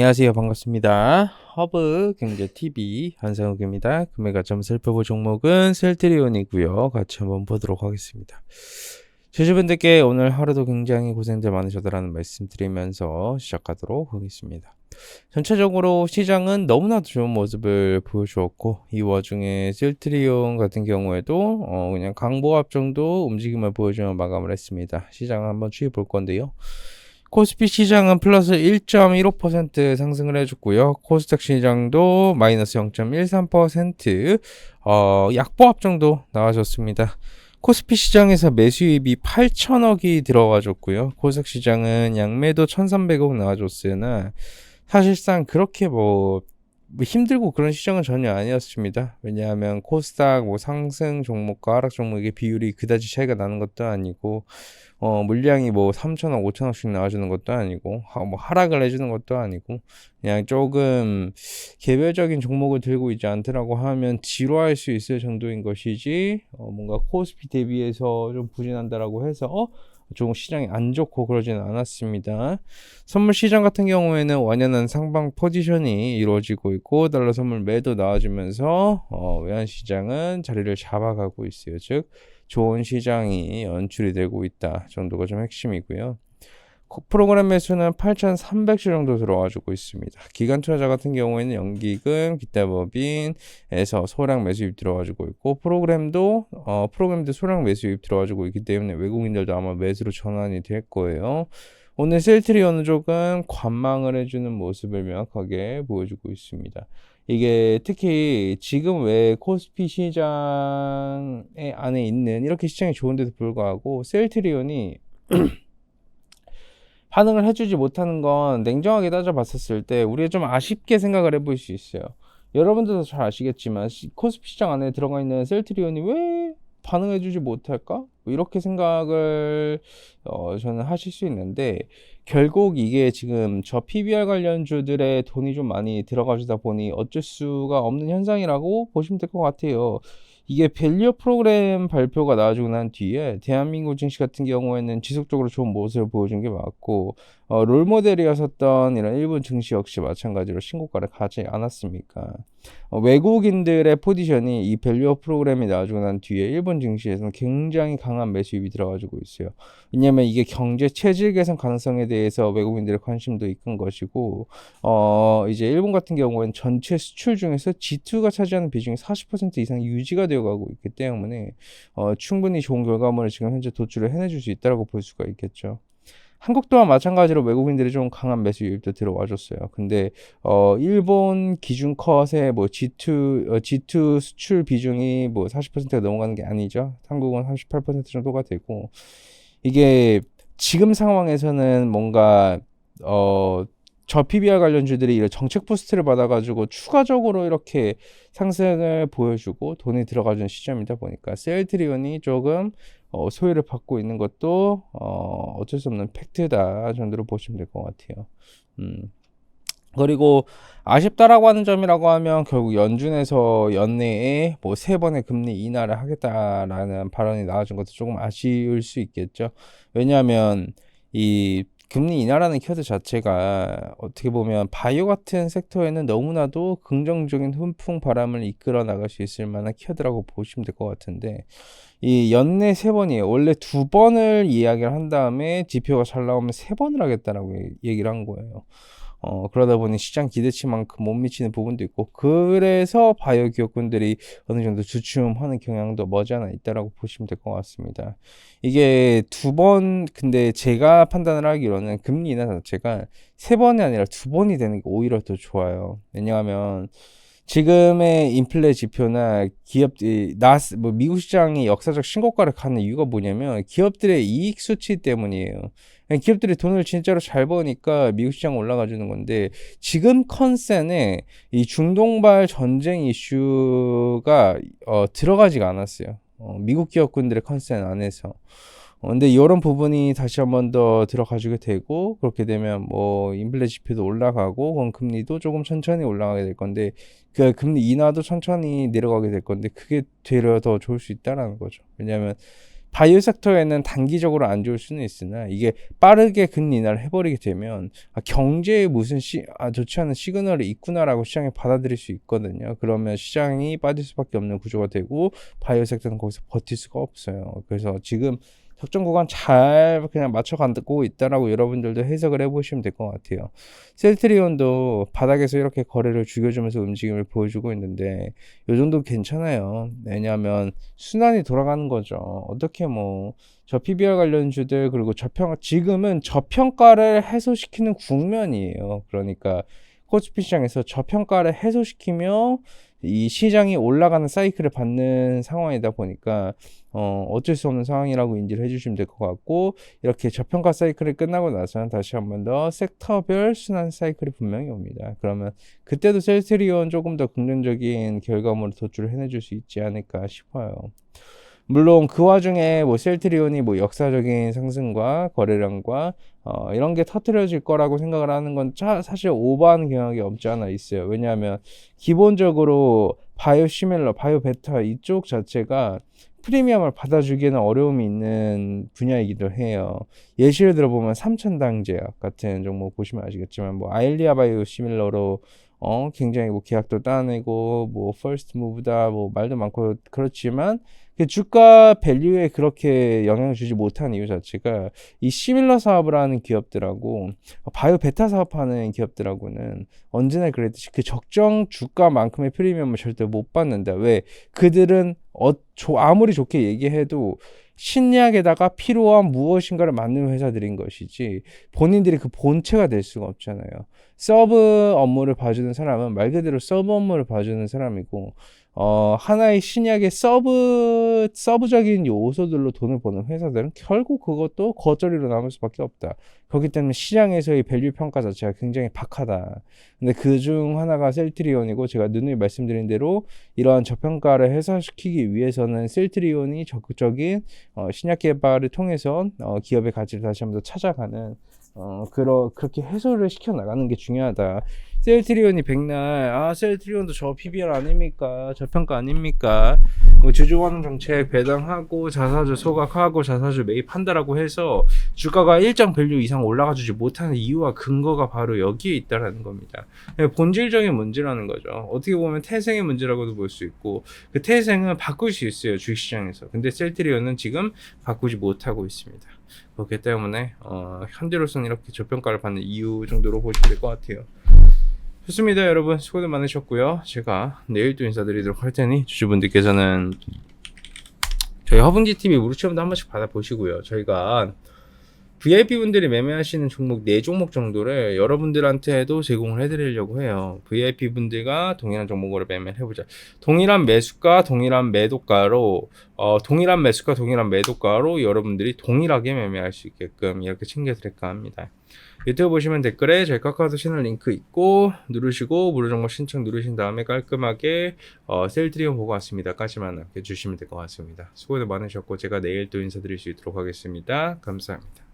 안녕하세요. 반갑습니다. 허브 경제 TV 한상욱입니다. 금액 점 살펴볼 종목은 셀트리온이고요. 같이 한번 보도록 하겠습니다. 제주분들께 오늘 하루도 굉장히 고생들 많으셨다라는 말씀드리면서 시작하도록 하겠습니다. 전체적으로 시장은 너무나도 좋은 모습을 보여주었고 이 와중에 셀트리온 같은 경우에도 어 그냥 강보합 정도 움직임을 보여주며 마감을 했습니다. 시장 한번 추이 볼 건데요. 코스피 시장은 플러스 1.15% 상승을 해줬고요. 코스닥 시장도 마이너스 0.13% 어, 약보합 정도 나와줬습니다. 코스피 시장에서 매수입이 8천억이 들어와줬고요. 코스닥 시장은 양매도 1,300억 나와줬으나 사실상 그렇게 뭐, 뭐 힘들고 그런 시장은 전혀 아니었습니다. 왜냐하면 코스닥 뭐 상승 종목과 하락 종목의 비율이 그다지 차이가 나는 것도 아니고 어, 물량이 뭐 3천억, 5천억씩 나와주는 것도 아니고, 하, 뭐 하락을 해주는 것도 아니고, 그냥 조금 개별적인 종목을 들고 있지 않더라고 하면 지루할 수 있을 정도인 것이지, 어, 뭔가 코스피 대비해서 좀 부진한다라고 해서, 어? 조금 시장이 안 좋고 그러지는 않았습니다. 선물 시장 같은 경우에는 완연한 상방 포지션이 이루어지고 있고 달러 선물 매도 나와주면서 어, 외환 시장은 자리를 잡아가고 있어요. 즉 좋은 시장이 연출이 되고 있다 정도가 좀 핵심이고요. 프로그램 매수는 8,300주 정도 들어와주고 있습니다. 기간 투자자 같은 경우에는 연기금, 기타법인에서 소량 매수입 들어와주고 있고 프로그램도 어, 프로그램도 소량 매수입 들어와주고 있기 때문에 외국인들도 아마 매수로 전환이 될 거예요. 오늘 셀트리 어느 쪽은 관망을 해주는 모습을 명확하게 보여주고 있습니다. 이게 특히 지금 왜 코스피 시장에 안에 있는 이렇게 시장이 좋은데도 불구하고 셀트리온이 반응을 해주지 못하는 건 냉정하게 따져봤었을 때 우리가 좀 아쉽게 생각을 해볼 수 있어요. 여러분들도 잘 아시겠지만 코스피 시장 안에 들어가 있는 셀트리온이 왜 반응해주지 못할까? 뭐 이렇게 생각을 어, 저는 하실 수 있는데 결국 이게 지금 저 PBR 관련주들의 돈이 좀 많이 들어가주다 보니 어쩔 수가 없는 현상이라고 보시면 될 것 같아요. 이게 밸류 프로그램 발표가 나와주고 난 뒤에 대한민국 증시 같은 경우에는 지속적으로 좋은 모습을 보여준 게 맞고 어, 롤모델이었었던 이런 일본 증시 역시 마찬가지로 신고가를 가지 않았습니까? 어, 외국인들의 포지션이 이 밸류어 프로그램이 나와주고 난 뒤에 일본 증시에서는 굉장히 강한 매수입이 들어가지고 있어요. 왜냐하면 이게 경제 체질 개선 가능성에 대해서 외국인들의 관심도 이끈 것이고 어, 이제 일본 같은 경우에는 전체 수출 중에서 G2가 차지하는 비중이 40% 이상 유지가 되어가고 있기 때문에 어, 충분히 좋은 결과물을 지금 현재 도출을 해내줄 수 있다고 볼 수가 있겠죠. 한국 또한 마찬가지로 외국인들이 좀 강한 매수 유입도 들어와 줬어요. 근데 어 일본 기준 컷의 뭐 G2 어, G2 수출 비중이 뭐 40%가 넘어가는 게 아니죠. 한국은 38% 정도가 되고 이게 지금 상황에서는 뭔가 어 저 PBR 관련주들이 정책 부스트를 받아가지고 추가적으로 이렇게 상승을 보여주고 돈이 들어가준 시점이다 보니까 셀트리온이 조금 어, 소외를 받고 있는 것도 어, 어쩔 수 없는 팩트다 정도로 보시면 될 것 같아요. 음. 그리고 아쉽다라고 하는 점이라고 하면 결국 연준에서 연내에 뭐 세 번의 금리 인하를 하겠다라는 발언이 나와준 것도 조금 아쉬울 수 있겠죠. 왜냐하면 이 금리 인하라는 키워드 자체가 어떻게 보면 바이오 같은 섹터에는 너무나도 긍정적인 훈풍 바람을 이끌어 나갈 수 있을 만한 키워드라고 보시면 될 것 같은데 이 연내 세 번이에요. 원래 두 번을 이야기를 한 다음에 지표가 잘 나오면 세 번을 하겠다라고 얘기를 한 거예요. 어, 그러다 보니 시장 기대치만큼 못 미치는 부분도 있고, 그래서 바이오 기업군들이 어느 정도 주춤하는 경향도 머지않아 있다라고 보시면 될 것 같습니다. 이게 두 번, 근데 제가 판단을 하기로는 금리 인하 자체가 세 번이 아니라 두 번이 되는 게 오히려 더 좋아요. 왜냐하면, 지금의 인플레 지표나 기업들이 나스 뭐 미국 시장이 역사적 신고가를 가는 이유가 뭐냐면 기업들의 이익 수치 때문이에요. 기업들이 돈을 진짜로 잘 버니까 미국 시장 올라가 주는 건데 지금 컨센에 이 중동발 전쟁 이슈가 어, 들어가지가 않았어요. 어, 미국 기업군들의 컨센 안에서. 어, 근데 이런 부분이 다시 한 번 더 들어가지게 되고 그렇게 되면 뭐 인플레 지표도 올라가고 그럼 금리도 조금 천천히 올라가게 될 건데 그 금리 인하도 천천히 내려가게 될 건데 그게 되려 더 좋을 수 있다라는 거죠. 왜냐하면 바이오 섹터에는 단기적으로 안 좋을 수는 있으나 이게 빠르게 급인하를 해버리게 되면 아, 경제에 무슨 시, 아, 좋지 않은 시그널이 있구나라고 시장이 받아들일 수 있거든요. 그러면 시장이 빠질 수밖에 없는 구조가 되고 바이오 섹터는 거기서 버틸 수가 없어요. 그래서 지금 적정 구간 잘 그냥 맞춰가고 있다라고 여러분들도 해석을 해보시면 될 것 같아요. 셀트리온도 바닥에서 이렇게 거래를 죽여주면서 움직임을 보여주고 있는데 요 정도 괜찮아요. 왜냐하면 순환이 돌아가는 거죠. 어떻게 뭐 저 PBR 관련주들 그리고 저평 지금은 저평가를 해소시키는 국면이에요. 그러니까 코스피 시장에서 저평가를 해소시키며 이 시장이 올라가는 사이클을 받는 상황이다 보니까 어, 어쩔 수 없는 상황이라고 인지를 해주시면 될 것 같고 이렇게 저평가 사이클이 끝나고 나서는 다시 한 번 더 섹터별 순환 사이클이 분명히 옵니다. 그러면 그때도 셀트리온 조금 더 긍정적인 결과물을 도출을 해내줄 수 있지 않을까 싶어요. 물론 그 와중에 뭐 셀트리온이 뭐 역사적인 상승과 거래량과 어, 이런 게 터트려질 거라고 생각을 하는 건 차, 사실 오버하는 경향이 없지 않아 있어요. 왜냐하면 기본적으로 바이오 시밀러, 바이오 베타 이쪽 자체가 프리미엄을 받아주기에는 어려움이 있는 분야이기도 해요. 예시를 들어보면 삼천당제약 같은 종목 보시면 아시겠지만 뭐 아일리아 바이오 시밀러로 어 굉장히 뭐 계약도 따내고 뭐 퍼스트 무브다 뭐 말도 많고 그렇지만 그 주가 밸류에 그렇게 영향을 주지 못한 이유 자체가 이 시밀러 사업을 하는 기업들하고 바이오 베타 사업하는 기업들하고는 언제나 그랬듯이 그 적정 주가만큼의 프리미엄을 절대 못 받는다. 왜? 그들은 어, 조, 아무리 좋게 얘기해도 신약에다가 필요한 무엇인가를 만드는 회사들인 것이지 본인들이 그 본체가 될 수가 없잖아요. 서브 업무를 봐주는 사람은 말 그대로 서브 업무를 봐주는 사람이고 어, 하나의 신약의 서브, 서브적인 요소들로 돈을 버는 회사들은 결국 그것도 겉절이로 남을 수밖에 없다. 그렇기 때문에 시장에서의 밸류 평가 자체가 굉장히 박하다. 근데 그 중 하나가 셀트리온이고 제가 누누이 말씀드린 대로 이러한 저평가를 해소시키기 위해서는 셀트리온이 적극적인 어, 신약 개발을 통해서 어, 기업의 가치를 다시 한번 더 찾아가는 어, 그러, 그렇게 해소를 시켜 나가는 게 중요하다. 셀트리온이 백날, 아, 셀트리온도 저 PBR 아닙니까? 저평가 아닙니까? 뭐 주주환원 정책 배당하고 자사주 소각하고 자사주 매입한다라고 해서 주가가 일정 밸류 이상 올라가 주지 못하는 이유와 근거가 바로 여기에 있다라는 겁니다. 네, 본질적인 문제라는 거죠. 어떻게 보면 태생의 문제라고도 볼 수 있고, 그 태생은 바꿀 수 있어요, 주식시장에서. 근데 셀트리온은 지금 바꾸지 못하고 있습니다. 그렇기 때문에 어, 현재로서는 이렇게 저평가를 받는 이유 정도로 보시면 될 것 같아요. 좋습니다, 여러분. 수고들 많으셨고요. 제가 내일 또 인사드리도록 할 테니 주주분들께서는 저희 허bun지 TV 무료 체험도 한 번씩 받아보시고요. 저희가 VIP 분들이 매매하시는 종목 4종목 정도를 여러분들한테도 제공을 해드리려고 해요. VIP 분들과 동일한 종목으로 매매를 해보자. 동일한 매수가, 동일한 매도가로, 어, 동일한 매수가, 동일한 매도가로 여러분들이 동일하게 매매할 수 있게끔 이렇게 챙겨드릴까 합니다. 유튜브 보시면 댓글에 저희 카카오톡 채널 링크 있고 누르시고 무료 정보 신청 누르신 다음에 깔끔하게 어, 셀트리온 보고 왔습니다까지만 남겨주시면 될 것 같습니다. 수고들 많으셨고 제가 내일 또 인사드릴 수 있도록 하겠습니다. 감사합니다.